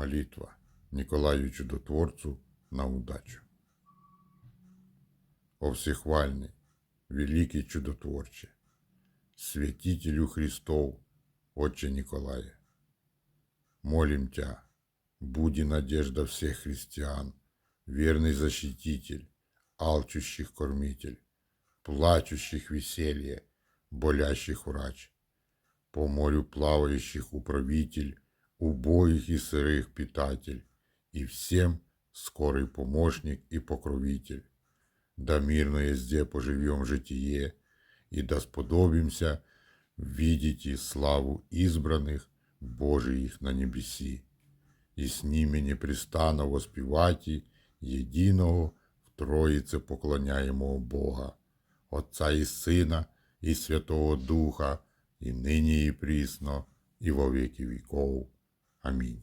Молитва Николаю Чудотворцу на удачу. О всехвальный, великий чудотворче, святителю Христов, Отче Николая, молим Тя, буди надежда всех христиан, верный защититель, алчущих кормитель, плачущих веселье, болящих врач, по морю плавающих управитель, убоих и сырых питатель, и всем скорый помощник и покровитель. Да мирно езде поживем житие, и да сподобимся видеть и славу избранных Божиих на небеси, и с ними непрестанно воспевати єдиного в Троїце поклоняємого Бога, Отця і Сина, і Святого Духа, і нині і прісно, і во віки віков. Амінь.